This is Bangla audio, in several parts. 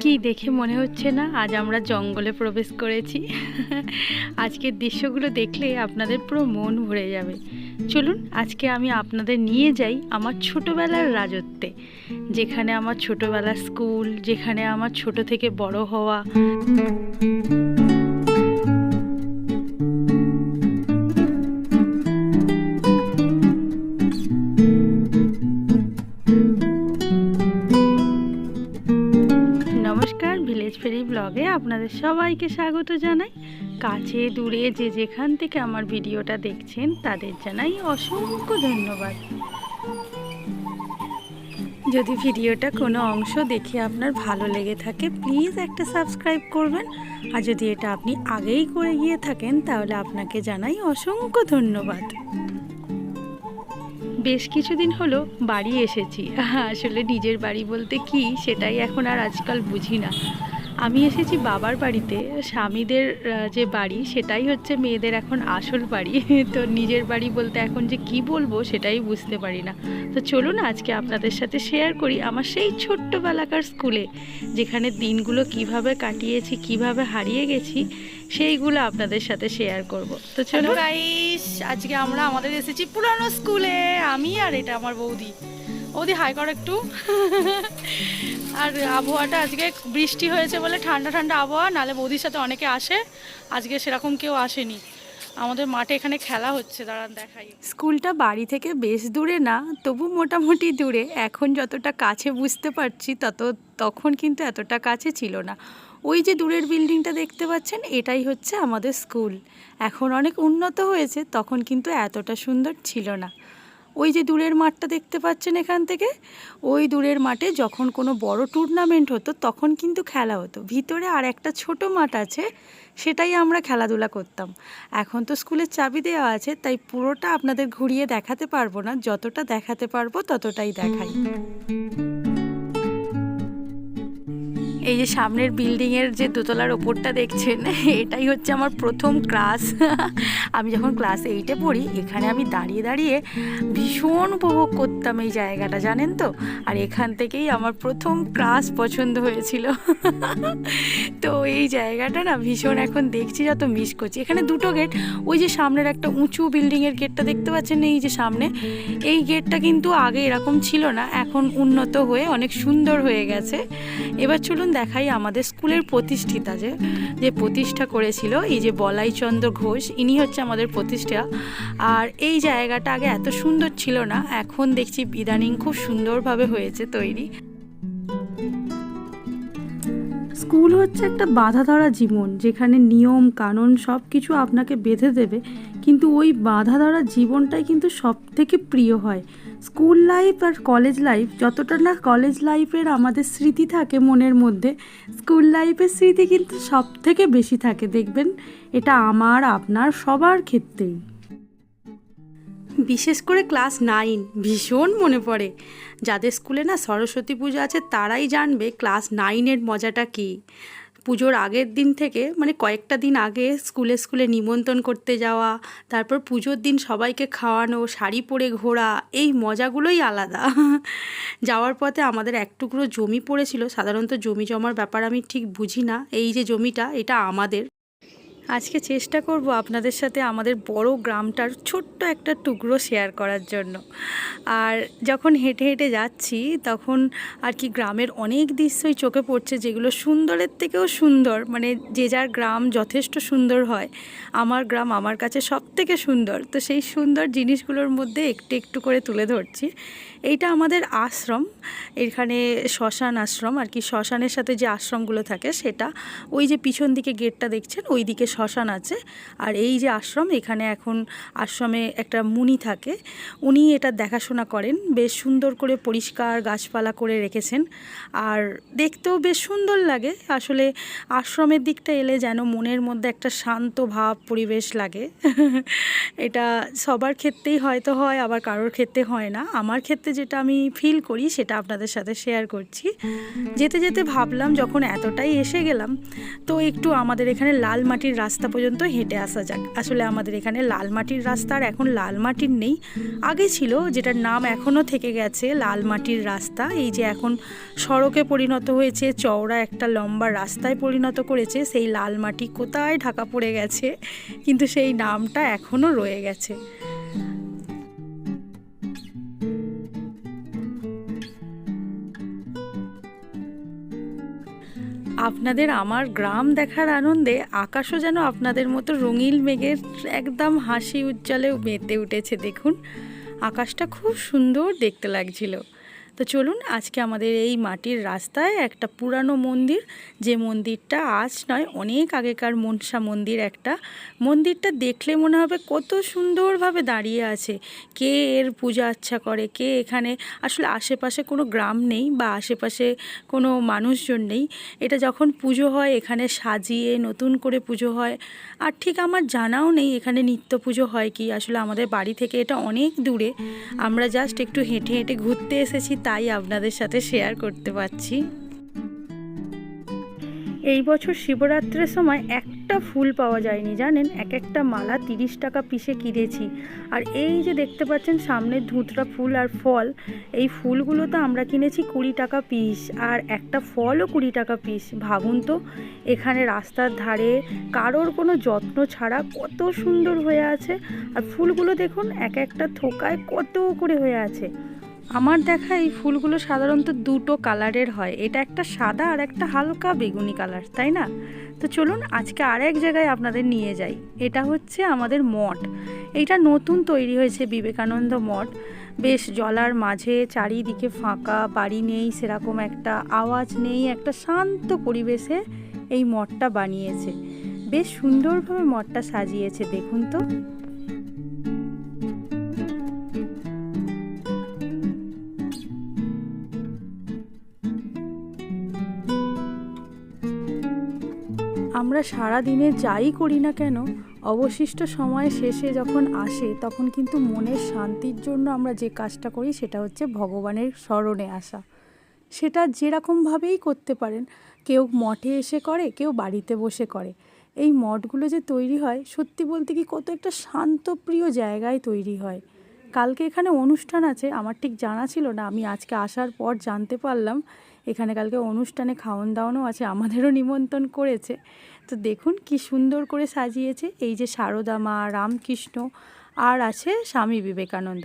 কি দেখে মনে হচ্ছে না, আজ আমরা জঙ্গলে প্রবেশ করেছি। আজকের দৃশ্যগুলো দেখলে আপনাদের পুরো মন ভরে যাবে। চলুন, আজকে আমি আপনাদের নিয়ে যাই আমার ছোটোবেলার রাজত্বে, যেখানে আমার ছোটোবেলার স্কুল, যেখানে আমার ছোট থেকে বড় হওয়া। ব্লগে আপনাদের সবাইকে স্বাগত জানাই। কাছে দূরে যে যেখান থেকে আমার ভিডিওটা দেখছেন, তাদের জানাই অসংখ্য ধন্যবাদ। যদি ভিডিওটা কোনো অংশ দেখে আপনার ভালো লেগে থাকে, প্লিজ একটা সাবস্ক্রাইব করবেন। আর যদি এটা আপনি আগেই করে গিয়ে থাকেন, তাহলে আপনাকে জানাই অসংখ্য ধন্যবাদ। বেশ কিছুদিন হলো বাড়ি এসেছি। আসলে নিজের বাড়ি বলতে কি, সেটাই এখন আর আজকাল বুঝি না। আমি এসেছি বাবার বাড়িতে। স্বামীদের যে বাড়ি, সেটাই হচ্ছে মেয়েদের এখন আসল বাড়ি। তো নিজের বাড়ি বলতে এখন যে কি বলব, সেটাই বুঝতে পারি না। তো চলুন আজকে আপনাদের সাথে শেয়ার করি আমার সেই ছোট্টবেলাকার স্কুলে যেখানে দিনগুলো কীভাবে কাটিয়েছি, কীভাবে হারিয়ে গেছি, সেইগুলো আপনাদের সাথে শেয়ার করব। তো চলো আজকে আমরা আমাদের এসেছি পুরানো স্কুলে আমি আর এটা আমার বৌদি। বৌদি হাই কর একটু। আর আবহাওয়াটা আজকে বৃষ্টি হয়েছে বলে ঠান্ডা ঠান্ডা আবহাওয়া, নালে বৌদির সাথে অনেকে আসে। আজকে সেরকম কেউ আসেনি। আমাদের মাঠে এখানে খেলা হচ্ছে, দাঁড়ান দেখাই। স্কুলটা বাড়ি থেকে বেশ দূরে না, তবু মোটামুটি দূরে। এখন যতটা কাছে বুঝতে পারছি, তত, তখন কিন্তু এতটা কাছে ছিল না। ওই যে দূরের বিল্ডিংটা দেখতে পাচ্ছেন, এটাই হচ্ছে আমাদের স্কুল। এখন অনেক উন্নত হয়েছে, তখন কিন্তু এতটা সুন্দর ছিল না। ওই যে দূরের মাঠটা দেখতে পাচ্ছেন এখান থেকে? ওই দূরের মাঠে যখন কোনো বড় টুর্নামেন্ট হতো, তখন কিন্তু খেলা হতো। ভিতরে আর একটা ছোট মাঠ আছে, সেটাই আমরা খেলাধুলা করতাম। এখন তো স্কুলের চাবি দেওয়া আছে, তাই পুরোটা আপনাদের ঘুরিয়ে দেখাতে পারব না। যতটা দেখাতে পারব ততটাই দেখাই। এই যে সামনের বিল্ডিংয়ের যে দোতলার ওপরটা দেখছেন, এটাই হচ্ছে আমার প্রথম ক্লাস আমি যখন ক্লাস এইটে পড়ি, এখানে আমি দাঁড়িয়ে দাঁড়িয়ে ভীষণ উপভোগ করতাম এই জায়গাটা, জানেন তো? আর এখান থেকেই আমার প্রথম ক্লাস পছন্দ হয়েছিল। তো এই জায়গাটা না ভীষণ এখন দেখছি, যত মিস করছি। এখানে দুটো গেট ওই যে সামনের একটা উঁচু বিল্ডিংয়ের গেটটা দেখতে পাচ্ছেন, এই যে সামনে। এই গেটটা কিন্তু আগে এরকম ছিল না, এখন উন্নত হয়ে অনেক সুন্দর হয়ে গেছে। এবার চলুন দেখাই আমাদের স্কুলের প্রতিষ্ঠিতা যে যে প্রতিষ্ঠা করেছিল, এই যে বলাইচন্দ্র ঘোষ, ইনি হচ্ছে আমাদের প্রতিষ্ঠা। আর এই জায়গাটা আগে এত সুন্দর ছিল না, এখন দেখছি ইদানিং খুব সুন্দরভাবে হয়েছে তৈরি। স্কুল হচ্ছে একটা বাধা ধরা জীবন, যেখানে নিয়ম, কানুন সব কিছু আপনাকে বেঁধে দেবে, কিন্তু ওই বাধা ধরা জীবনটাই কিন্তু সব থেকে প্রিয় হয়। স্কুল লাইফ আর কলেজ লাইফ যতটা না কলেজ লাইফের আমাদের স্মৃতি থাকে মনের মধ্যে, স্কুল লাইফের স্মৃতি কিন্তু সব থেকে বেশি থাকে, দেখবেন? এটা আমার, আপনার, সবার ক্ষেত্রেই। বিশেষ করে ক্লাস নাইন, ভীষণ মনে পড়ে। যাদের স্কুলে না সরস্বতী পুজো আছে, তারাই জানবে ক্লাস নাইনের মজাটা কী। পুজোর আগের দিন থেকে মানে কয়েকটা দিন আগে স্কুলে স্কুলে নিমন্ত্রণ করতে যাওয়া, তারপর পুজোর দিন সবাইকে খাওয়ানো, শাড়ি পরে ঘোরা, এই মজাগুলোই আলাদা। যাওয়ার পথে আমাদের এক টুকরো জমি পড়েছিল, সাধারণত জমি জমার ব্যাপার আমি ঠিক বুঝি না, এই যে জমিটা, এটা আমাদের। আজকে চেষ্টা করব আপনাদের সাথে আমাদের বড় গ্রামটার ছোট্ট একটা টুকরো শেয়ার করার জন্য। আর যখন হেঁটে হেঁটে যাচ্ছি, তখন আর কি গ্রামের অনেক দৃশ্যই চোখে পড়ছে যেগুলো সুন্দরের থেকেও সুন্দর। মানে যে যার গ্রাম যথেষ্ট সুন্দর হয়, আমার গ্রাম আমার কাছে সব থেকে সুন্দর। তো সেই সুন্দর জিনিসগুলোর মধ্যে একটু একটু করে তুলে ধরছি। এইটা আমাদের আশ্রম। এখানে শ্মশান আশ্রম। আর কি শ্মশানের সাথে যে আশ্রমগুলো থাকে, সেটা ওই যে পিছন দিকে গেটটা দেখছেন ওই দিকে শ্মশান আছে। আর এই যে আশ্রম, এখানে এখন আশ্রমে একটা মুনি থাকে। উনি এটা দেখাশোনা করেন। বেশ সুন্দর করে পরিষ্কার গাছপালা করে রেখেছেন। আর দেখতেও বেশ সুন্দর লাগে। আসলে আশ্রমের দিকটা এলে যেন মনের মধ্যে একটা শান্ত ভাব, পরিবেশ লাগে। এটা সবার ক্ষেত্রেই হয়তো হয়, আবার কারোর ক্ষেত্রে হয় না। আমার ক্ষেত্রে যেটা আমি ফিল করি, সেটা আপনাদের সাথে শেয়ার করছি। যেতে যেতে ভাবলাম, যখন এতটাই এসে গেলাম, তো একটু আমাদের এখানে লাল মাটির রাস্তা পর্যন্ত হেঁটে আসা যাক। আসলে আমাদের এখানে লাল মাটির রাস্তা আর এখন লাল মাটির নেই। আগে ছিল, যেটার নাম এখনও থেকে গেছে লাল মাটির রাস্তা। এই যে এখন সড়কে পরিণত হয়েছে, চওড়া একটা লম্বা রাস্তায় পরিণত করেছে, সেই লাল মাটি কোথায় ঢাকা পড়ে গেছে? কিন্তু সেই নামটা এখনও রয়ে গেছে। আপনাদের আমার গ্রাম দেখার আনন্দে আকাশও যেন আপনাদের মতো রঙিল মেঘের একদম হাসি উজ্জ্বলে মেতে উঠেছে, দেখুন। আকাশটা খুব সুন্দর দেখতে লাগছিল। তো চলুন আজকে আমাদের এই মাটির রাস্তায় একটা পুরানো মন্দির, যে মন্দিরটা আজ নয়, অনেক আগেকার মনসা মন্দির একটা। মন্দিরটা দেখলে মনে হবে কত সুন্দরভাবে দাঁড়িয়ে আছে। কে এর পূজা আচ্ছা করে, কে এখানে, আসলে আশেপাশে কোনো গ্রাম নেই বা আশেপাশে কোনো মানুষজন নেই। এটা যখন পুজো হয়, এখানে সাজিয়ে নতুন করে পুজো হয়। আর ঠিক আমার জানাও নেই, এখানে নিত্য পুজো হয় কি? আসলে আমাদের বাড়ি থেকে এটা অনেক দূরে। আমরা জাস্ট একটু হেঁটে হেঁটে ঘুরতে এসেছি তাই আপনাদের সাথে শেয়ার করতে পারছি। এই বছর শিবরাত্রের সময় একটা ফুল পাওয়া যায়নি, জানেন? এক একটা মালা তিরিশ টাকা পিসে কিনেছি। আর এই যে দেখতে পাচ্ছেন সামনে ধুতরা ফুল আর ফল, এই ফুলগুলো তো আমরা কিনেছি কুড়ি টাকা পিস, আর একটা ফলও কুড়ি টাকা পিস। ভাবুন তো, এখানে রাস্তার ধারে কারোর কোনো যত্ন ছাড়া কত সুন্দর হয়ে আছে। আর ফুলগুলো দেখুন, এক একটা থোকায় কত করে হয়ে আছে। আমার দেখা এই ফুলগুলো সাধারণত দুটো কালারের হয়। এটা একটা সাদা আর একটা হালকা বেগুনি কালার, তাই না? তো চলুন আজকে আর এক জায়গায় আপনাদের নিয়ে যাই। এটা হচ্ছে আমাদের মঠ। এইটা নতুন তৈরি হয়েছে বিবেকানন্দ মঠ। বেশ জলার মাঝে চারিদিকে ফাঁকা, বাড়ি নেই সেরকম একটা, আওয়াজ নেই, একটা শান্ত পরিবেশে এই মঠটা বানিয়েছে। বেশ সুন্দরভাবে মঠটা সাজিয়েছে, দেখুন তো। আমরা সারা দিনে যাই করি না কেন, অবশিষ্ট সময় শেষে যখন আসে, তখন কিন্তু মনের শান্তির জন্য আমরা যে কাজটা করি সেটা হচ্ছে ভগবানের স্মরণে আসা। সেটা যেরকমভাবেই করতে পারেন। কেউ মঠে এসে করে, কেউ বাড়িতে বসে করে। এই মঠগুলো যে তৈরি হয়, সত্যি বলতে কি কত একটা শান্তপ্রিয় জায়গায় তৈরি হয়। কালকে এখানে অনুষ্ঠান আছে, আমার ঠিক জানা ছিল না, আমি আজকে আসার পর জানতে পারলাম। এখানে কালকে অনুষ্ঠানে খাওয়ান দাওয়ানও আছে, আমাদেরও নিমন্ত্রণ করেছে। তো দেখুন কি সুন্দর করে সাজিয়েছে। এই যে সারদা মা, রামকৃষ্ণ আর আছে স্বামী বিবেকানন্দ।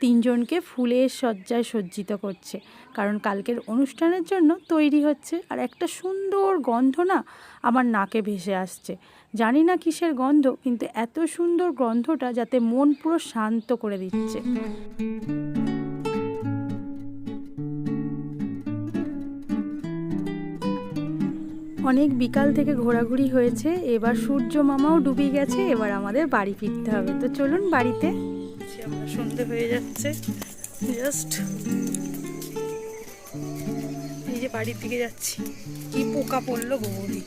তিনজনকে ফুলের সজ্জায় সজ্জিত করছে। কারণ কালকের অনুষ্ঠানের জন্য তৈরি হচ্ছে আর একটা সুন্দর গন্ধ না আমার নাকে ভেসে আসছে। জানি না কিসের গন্ধ, কিন্তু এত সুন্দর গন্ধটা যাতে মন পুরো শান্ত করে দিচ্ছে। অনেক বিকাল থেকে ঘোরাঘুরি হয়েছে, এবার সূর্য মামাও ডুবে গেছে, এবার আমাদের বাড়ি ফিরতে হবে। তো চলুন বাড়িতে। আমরা সন্ধে হয়ে যাচ্ছে। জাস্ট এই যে বাড়ির দিকে যাচ্ছি। কি পোকা পড়ল বৌদি?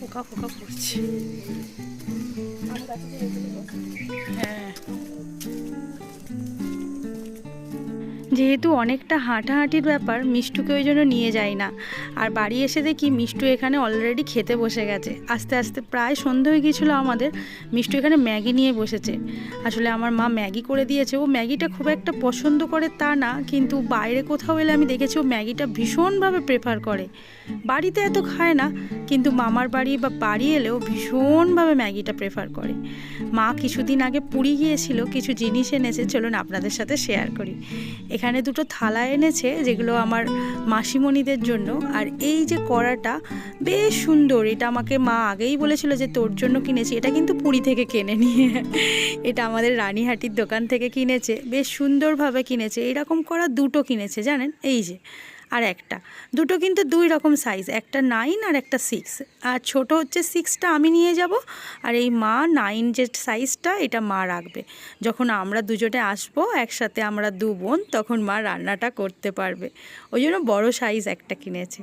পোকা পোকা পড়ছে। হ্যাঁ। যেহেতু অনেকটা হাঁটাহাঁটির ব্যাপার, মিষ্টুকে ওই জন্য নিয়ে যাই না। আর বাড়ি এসে দেখি মিষ্টু এখানে অলরেডি খেতে বসে গেছে। আস্তে আস্তে প্রায় সন্ধে হয়ে গিয়েছিল আমাদের, মিষ্টু এখানে ম্যাগি নিয়ে বসেছে। আসলে আমার মা ম্যাগি করে দিয়েছে। ও ম্যাগিটা খুব একটা পছন্দ করে তা না, কিন্তু বাইরে কোথাও এলে আমি দেখেছি ও ম্যাগিটা ভীষণভাবে প্রেফার করে। বাড়িতে এত খায় না, কিন্তু মামার বাড়ি বা বাড়ি এলেও ভীষণভাবে ম্যাগিটা প্রেফার করে। মা কিছুদিন আগে পুরী গিয়েছিল, কিছু জিনিস এনেছে, চলুন আপনাদের সাথে শেয়ার করি। এখানে দুটো থালা এনেছে যেগুলো আমার মাসিমণিদের জন্য। আর এই যে কড়াটা, বেশ সুন্দর। এটা আমাকে মা আগেই বলেছিল যে তোর জন্য কিনেছি। এটা কিন্তু পুরী থেকে কেনে নিয়ে। এটা আমাদের রানীহাটির দোকান থেকে কিনেছে। বেশ সুন্দরভাবে কিনেছে। এরকম করা দুটো কিনেছে, জানেন? এই যে। আর একটা। দুটো কিন্তু দুই রকম সাইজ একটা নাইন আর একটা সিক্স আর ছোট হচ্ছে সিক্সটা আমি নিয়ে যাব, আর এই মা নাইন যে সাইজটা এটা মা রাখবে। যখন আমরা দুজনে আসব, একসাথে আমরা দু বোন, তখন মা রান্নাটা করতে পারবে। ওই জন্য বড়ো সাইজ একটা কিনেছে।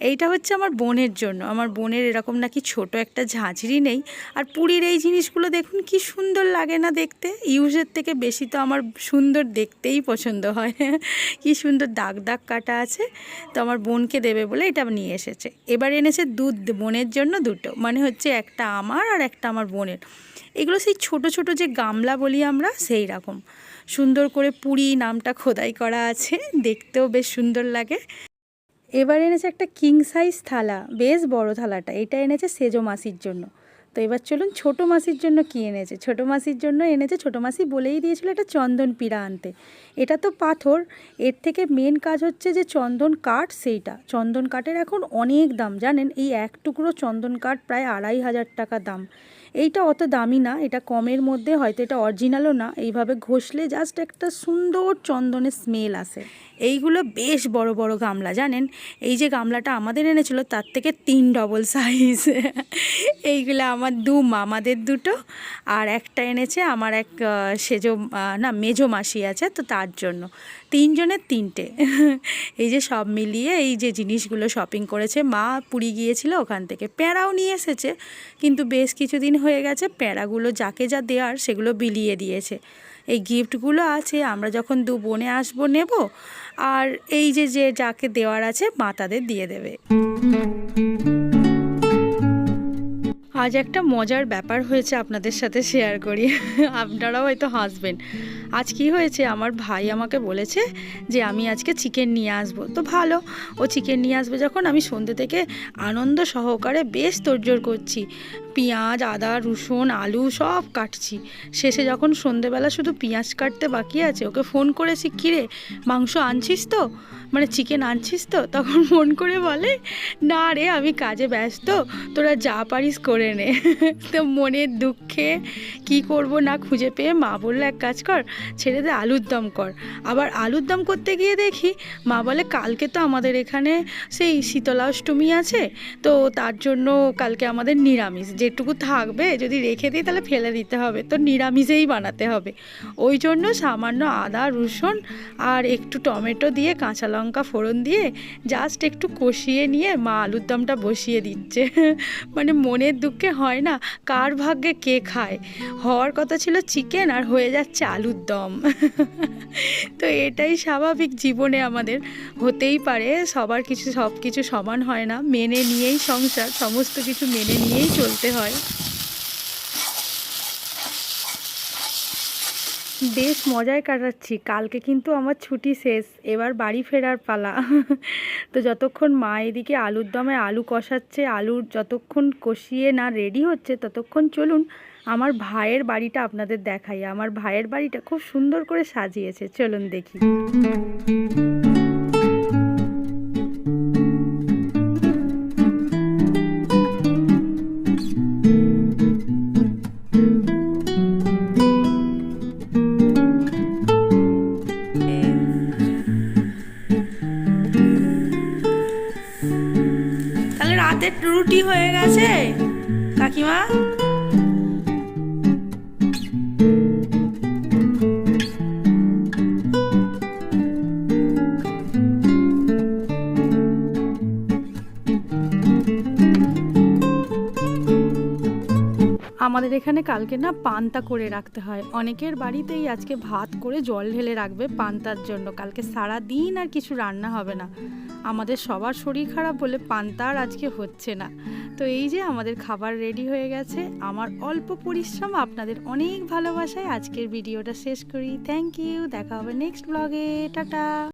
এইটা হচ্ছে আমার বোনের জন্য। আমার বোনের এরকম নাকি ছোট একটা ঝাঁঝরি নেই। আর পুরীর এই জিনিসগুলো দেখুন, কি সুন্দর লাগে না দেখতে। ইউজের থেকে বেশি তো আমার সুন্দর দেখতেই পছন্দ হয়। কি সুন্দর দাগ দাগ কাটা আছে। আছে তো আমার বোনকে দেবে বলে এটা নিয়ে এসেছে। এবার এনেছে দুধ বোনের জন্য দুটো মানে হচ্ছে একটা আমার আর একটা আমার বোনের। এগুলো সেই ছোট ছোট যে গামলা বলি আমরা, সেই রকম। সুন্দর করে পুরী নামটা খোদাই করা আছে, দেখতেও বেশ সুন্দর লাগে। এবার এনেছে একটা কিং সাইজ থালা, বেশ বড় থালাটা, এটা এনেছে সেজো মাসির জন্য। তো এবার চলুন ছোটো মাসির জন্য কি এনেছে? ছোটো মাসির জন্য এনেছে, ছোটো মাসি বলেই দিয়েছিল একটা চন্দন পিড়া আনতে। এটা তো পাথর, এর থেকে মেন কাজ হচ্ছে যে চন্দন কাঠ সেইটা। চন্দন কাঠের এখন অনেক দাম, জানেন? এই এক টুকরো চন্দন কাঠ প্রায় আড়াই হাজার টাকা দাম। এইটা অত দামি না, এটা কমের মধ্যে হয়তো এটা অরিজিনালও না, এইভাবে ঘষলে জাস্ট একটা সুন্দর চন্দনের স্মেল আসে। এইগুলো বেশ বড় বড় গামলা, জানেন? এই যে গামলাটা আমাদের এনেছিল, তার থেকে তিন ডবল সাইজ এইগুলো আমার দু মামাদের দুটো, আর একটা এনেছে আমার এক সেজো না, মেজো মাসি আছে, তো তার জন্য। তিনজনের তিনটে। এই যে সব মিলিয়ে এই যে জিনিসগুলো শপিং করেছে, মা পুরী গিয়েছিল ওখান থেকে। প্যাঁড়াও নিয়ে এসেছে, কিন্তু বেশ কিছুদিন হয়ে গেছে প্যাঁড়াগুলো যাকে যা দেওয়ার সেগুলো বিলিয়ে দিয়েছে। এই গিফটগুলো আছে, আমরা যখন দু বোনে আসব নেব, আর এই যে যে যাকে দেওয়ার আছে, মা তাদের দিয়ে দেবে। আজ একটা মজার ব্যাপার হয়েছে আপনাদের সাথে শেয়ার করি। আপনারাও হয়তো হাসবেন। আজ কি হয়েছে? আমার ভাই আমাকে বলেছে যে, আমি আজকে চিকেন নিয়ে আসব। তো ভালো, ও চিকেন নিয়ে আসবে যখন, আমি সন্ধ্যে থেকে আনন্দ সহকারে বেশ তোড়জোড় করছি। পেঁয়াজ, আদা, রসুন, আলু সব কাটছি। শেষে যখন সন্ধেবেলা শুধু পেঁয়াজ কাটতে বাকি আছে, ওকে ফোন করেছি, কিরে, মাংস আনছিস তো? মানে চিকেন আনছিস তো? তখন ফোন করে বলে, না রে, আমি কাজে ব্যস্ত, তোরা যা পারিস করে নে। তো মনের দুঃখে কি করব না খুঁজে পেয়ে মা বলল, এক কাজ কর, ছেড়ে দে আলুর দম কর। আবার আলুর দম করতে গিয়ে দেখি, মা বলে, কালকে তো আমাদের এখানে সেই শীতলা অষ্টমী আছে, তো তার জন্য কালকে আমাদের নিরামিষ যেটুকু থাকবে যদি রেখে দিই তাহলে ফেলে দিতে হবে। তো নিরামিষেই বানাতে হবে। ওই জন্য সামান্য আদা, রসুন আর একটু টমেটো দিয়ে, কাঁচা লঙ্কা ফোড়ন দিয়ে জাস্ট একটু কষিয়ে নিয়ে মা আলুর দমটা বসিয়ে দিচ্ছে। মানে মনের দুঃখে হয় না, কার ভাগ্যে কে খায়? হওয়ার কথা ছিল চিকেন আর হয়ে যাচ্ছে আলুর দম। তো এটাই স্বাভাবিক জীবনে আমাদের হতেই পারে, সবার কিছু সব কিছু সমান হয় না। মেনে নিয়েই সংসার, সমস্ত কিছু মেনে নিয়েই চলতে হয়। বেশ মজায় কাটাচ্ছি। কালকে কিন্তু আমার ছুটি শেষ। এবার বাড়ি ফেরার পালা। তো যতক্ষণ মা এদিকে আলুর দমে আলু কষাচ্ছে আলুর যতক্ষণ কষিয়ে না রেডি হচ্ছে, ততক্ষণ চলুন আমার ভাইয়ের বাড়িটা আপনাদের দেখাই। আমার ভাইয়ের বাড়িটা খুব সুন্দর করে সাজিয়েছে। চলুন দেখি। রুটি হয়ে গেছে? কাকিমা? আমাদের এখানে কালকে না পান্তা করে রাখতে হয়। অনেকের বাড়িতেই আজকে ভাত করে জল ঢেলে রাখবে পান্তার জন্য। কালকে সারা দিন আর কিছু রান্না হবে না। আমাদের সবার শরীর খারাপ বলে পান্তা আর আজকে হচ্ছে না। তো এই যে আমাদের খাবার রেডি হয়ে গেছে, আমার অল্প পরিশ্রম আপনাদের অনেক ভালোবাসায় আজকের ভিডিওটা শেষ করি। থ্যাংক ইউ দেখা হবে নেক্সট ব্লগে টাটা।